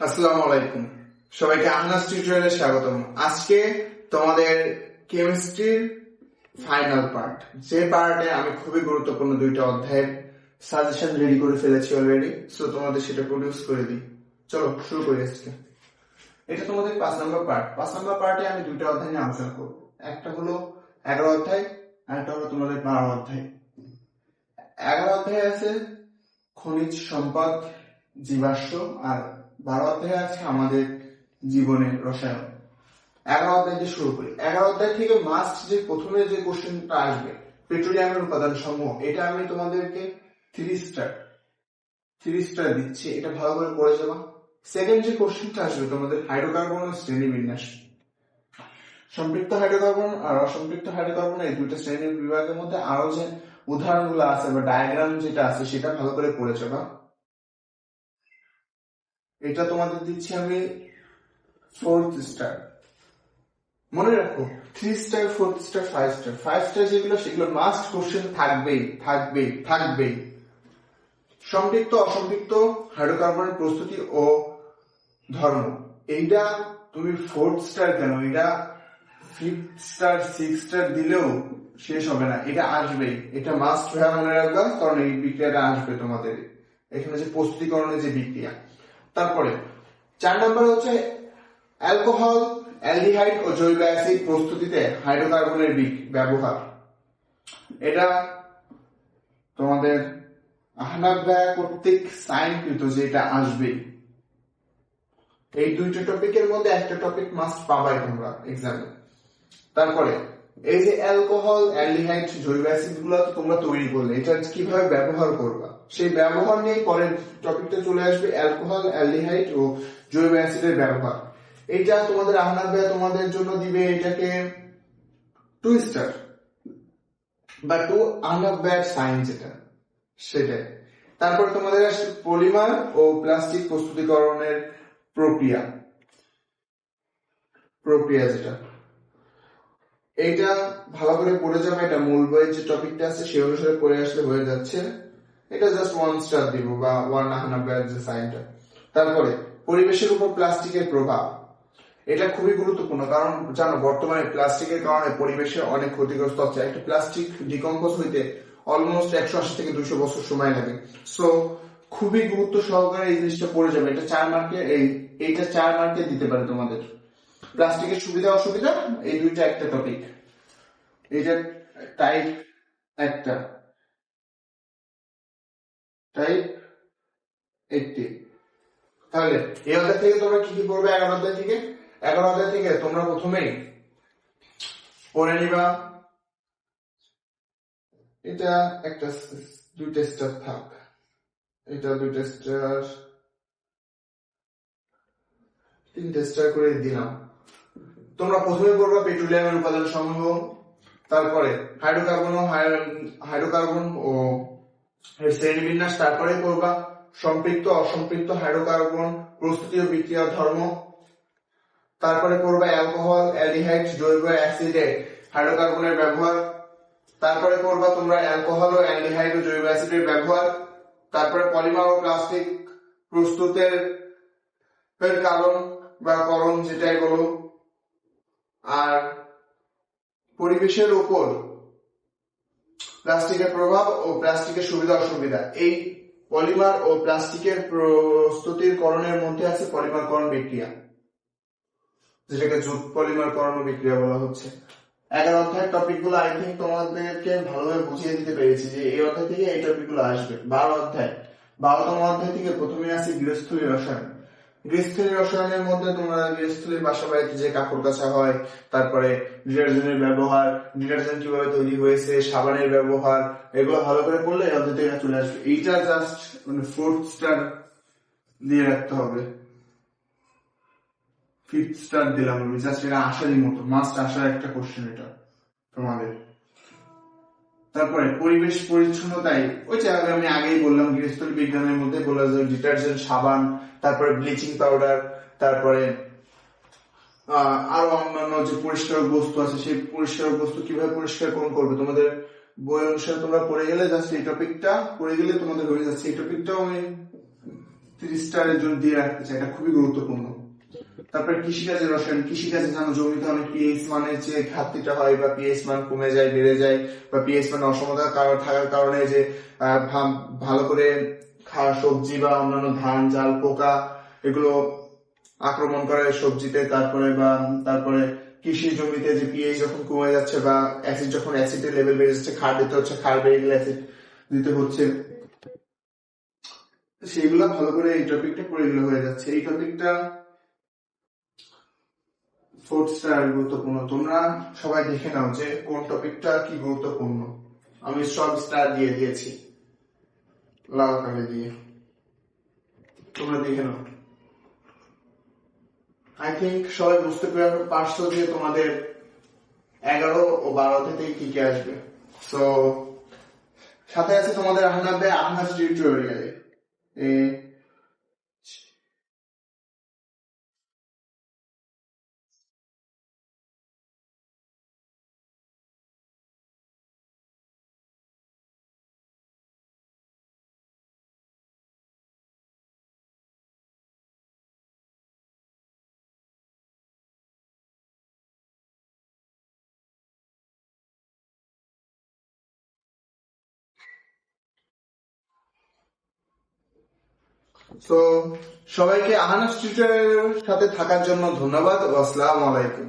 আসসালামু আলাইকুম। সবাইকে আহনাস টিউটোরিয়ালে স্বাগতম। আজকে তোমাদের কেমিস্ট্রির ফাইনাল পার্ট। যে পার্টে আমি খুবই গুরুত্বপূর্ণ দুইটা অধ্যায়ের সাজেশন রেডি করে ফেলেছি অলরেডি সো তোমাদের সেটা প্রডিউস করে দিই। চলো, শুরু করি আজকে। এটা তোমাদের পাঁচ নম্বর পার্ট। পাঁচ নম্বর পার্টে আমি দুইটা অধ্যায় নিয়ে আলোচনা করব। একটা হলো এগারো অধ্যায় আর একটা হলো তোমাদের বারো অধ্যায়। এগারো অধ্যায় আছে খনিজ সম্পদ, জীবাশ্ম আর অধ্যায় আছে আমাদের জীবনের রসায়ন। এগারো অধ্যায় দিয়ে শুরু করি। এগারো অধ্যায় থেকে মাস্ট যে প্রথমে যে কোশ্চেনটা আসবে পেট্রোলিয়ামের উপাদান সমূহ এটা আমি তোমাদেরকে থ্রি স্টার থ্রি স্টার দিচ্ছি। এটা ভালো করে পড়ে যাবা। সেকেন্ড যে কোশ্চেনটা আসবে তোমাদের হাইড্রোকার্বন ও শ্রেণি বিন্যাস সম্পৃক্ত হাইড্রোকার্বন আর অসম্পৃক্ত হাইড্রোকার্বন এই দুইটা শ্রেণির বিভাগের মধ্যে আরও যে উদাহরণগুলো আছে বা ডায়াগ্রাম যেটা আছে, সেটা ভালো করে পড়ে যাবা। এটা তোমাদের দিচ্ছি আমি ফোর্থ স্টার মনে রাখো three star fourth star five star five star যেগুলো, সেগুলো মাস্ট কোশ্চেন থাকবেই থাকবেই থাকবেই। সম্পৃক্ত, অসম্পৃক্ত, হাইড্রোকার্বনের প্রস্তুতি ও ধর্ম। এইটা তুমি ফোর্থ স্টার কেন? এটা ফিফথ স্টার সিক্স স্টার দিলেও শেষ হবে না। এটা আসবেই। এটা মাস্ট ভাবে মনে রাখবা, কারণ এই বিক্রিয়াটা আসবে তোমাদের। এখানে যে প্রস্তুতিকরণের যে বিক্রিয়া। তারপরে, চার নম্বর হচ্ছে অ্যালকোহল, অ্যালডিহাইড ও জৈব অ্যাসিড প্রস্তুতিতে হাইড্রোকার্বনের ব্যবহার। এটা তোমাদের আহনাদ ব্যয় কর্তৃক সাইনকৃত যেটা আসবেই এই দুইটা টপিকের মধ্যে একটা টপিক মাস্ট পাবাই তোমরা এক্সামে তারপরে এই যে অ্যালকোহল, অ্যালডিহাইড, জৈব অ্যাসিডগুলো তোমরা তৈরি করলে, এটা কীভাবে ব্যবহার করবা? সেই ব্যবহার নিয়ে পরের টপিকটা চলে আসবে অ্যালকোহল, অ্যালডিহাইড ও জৈব অ্যাসিডের ব্যবহার। এটা তোমাদের আহনাদ ভাইয়া তোমাদের জন্য দিবে এটাকে টু স্টার বা টু আহনাদ ভাইয়ার সাইন যেটা সেটাই। তারপর তোমাদের আসছে পলিমার ও প্লাস্টিক প্রস্তুতিকরণের প্রক্রিয়া প্রক্রিয়া যেটা। এইটা ভালো করে পড়ে যাবে, এটা মূল বইয়ের যে টপিকটা আছে, সেই অনুসারে পড়ে আসলে হয়ে যাচ্ছে। এটা জাস্ট ওয়ান স্টার দিব বা ওয়ান আহানব্বই যে সাইনটা তারপরে, পরিবেশের উপর প্লাস্টিকের প্রভাব। এটা খুবই গুরুত্বপূর্ণ, কারণ জানো, বর্তমানে প্লাস্টিকের কারণে পরিবেশে অনেক ক্ষতিগ্রস্ত হচ্ছে। একটা প্লাস্টিক ডিকম্পোজ হইতে অলমোস্ট একশো আশি থেকে দুশো বছর সময় লাগে। সো খুবই গুরুত্ব সহকারে এই জিনিসটা পড়ে যাবে। এটা চার মার্কে এই, এইটা চার মার্কে দিতে পারে তোমাদের। প্লাস্টিকের সুবিধা, অসুবিধা? এই দুইটা একটা টপিক এটা টাইপ একটা। টাইপ এইটটি তাহলে, এই অধ্যায় থেকে তোমরা কি কি পড়বে এগারো অধ্যায় থেকে? এগারো অধ্যায় থেকে তোমরা প্রথমেই পড়ে নিবা। এটা একটা দুইটা স্টার থাক। এটা দুইটা স্টার তিনটে স্টার করে দিলাম। তোমরা প্রথমে পড়বা পেট্রোলিয়ামের উপাদান সমূহ, তারপরে হাইড্রোকার্বন ও হাইড্রোকার্বন ও এর শ্রেণীবিন্যাস, তারপরে পড়বা সম্পৃক্ত, অসম্পৃক্ত হাইড্রোকার্বন, প্রস্তুতি ও বিক্রিয়া ধর্ম, তারপরে পড়বা অ্যালকোহল, অ্যালডিহাইড, জৈব অ্যাসিডে হাইড্রোকার্বনের ব্যবহার, তারপরে পড়বা তোমরা অ্যালকোহল ও অ্যালডিহাইড ও জৈব অ্যাসিডের ব্যবহার, তারপরে পলিমার ও প্লাস্টিক প্রস্তুতের কারণ বা করণ যেটাই বলো। আর পরিবেশের উপর প্লাস্টিকের প্রভাব ও প্লাস্টিকের সুবিধা অসুবিধা। এই পলিমার ও প্লাস্টিকের প্রস্তুতির করণের মধ্যে আছে পলিমারকরণ বিক্রিয়া। যেটাকে জুট পলিমারকরণ বিক্রিয়া বলা হচ্ছে। এগারো অধ্যায়ের টপিকগুলো আই থিঙ্ক তোমাদেরকে ভালোভাবে বুঝিয়ে দিতে পেরেছি যে এই অধ্যায় থেকে এই টপিকগুলো আসবে। বারো অধ্যায়। বারোতম অধ্যায় থেকে প্রথমে আসি গৃহস্থলী রসায়ন। গৃহস্থলী রসায়নের মধ্যে তোমরা গৃহস্থলীর বাসা বাড়িতে যে কাপড় কাচা হয়, তারপরে ডিটারজেন্টের ব্যবহার, ডিটারজেন্ট কীভাবে তৈরি হয়েছে, সাবানের ব্যবহার, এগুলো ভালো করে পড়লে থেকে চলে আসবে। এইটা জাস্ট মানে ফোর্থ স্টার দিয়ে রাখতে হবে। ফিফথ স্টার দিলাম আমি। জাস্ট এটা আসারই মতো। মাস্ট আসার একটা কোশ্চেন এটা তোমাদের। তারপরে পরিবেশ পরিচ্ছন্নতায়, ওই যে আমি আগেই বললাম গৃহস্থলী বিজ্ঞানের মধ্যে বলা যায় ডিটারজেন্ট সাবান, তারপরে ব্লিচিং পাউডার, তারপরে আরও অন্যান্য যে পরিষ্কার বস্তু আছে, সেই পরিষ্কার বস্তু কীভাবে পরিষ্কার কোন করবে? তোমাদের বই অনুসারে তোমরা পড়ে গেলে জাস্ট এই টপিকটা, পড়ে গেলে তোমাদের হয়ে যাচ্ছে। এই টপিকটাও আমি থ্রি স্টারের জন্য দিয়ে রাখতে চাই। এটা খুবই গুরুত্বপূর্ণ। তারপরে কৃষিকাজের রসায়ন কৃষিকাজে জানো, জমিতে অনেক পিএইচ মানের যে ঘাটতিটা হয় বা পিএইচ মান কমে যায়, বেড়ে যায় বা পিএইচ মান অসমতার কারণ, থাকার কারণে যে ভালো করে খাওয়া সবজি বা অন্যান্য ধান, জাল, পোকা এগুলো আক্রমণ করে সবজিতে, তারপরে বা তারপরে কৃষি জমিতে যে পিএইচ যখন কমে যাচ্ছে বা অ্যাসিড যখন অ্যাসিডের লেভেল বেড়ে যাচ্ছে খার দিতে হচ্ছে খার বেড়ে গেলে অ্যাসিড দিতে হচ্ছে সেগুলো ভালো করে এই টপিকটা পড়ে গেলে হয়ে যাচ্ছে। এই টপিকটা ফোর্থ স্টার গুরুত্বপূর্ণ। তোমরা সবাই দেখে নাও যে কোন টপিকটা কি গুরুত্বপূর্ণ। আমি সব স্টার দিয়ে দিয়েছি। লাল কালে দিয়ে। তোমরা দেখে নাও। আই থিঙ্ক সবাই বুঝতে পেরে পারছ যে তোমাদের এগারো ও বারো থেকে কি কি আসবে। সো সাথে আছে তোমাদের আহনাবে আহনাজ টিউটোরিয়ালে তো সবাইকে টিউটোরিয়ালের সাথে থাকার জন্য ধন্যবাদ আসসালামু আলাইকুম।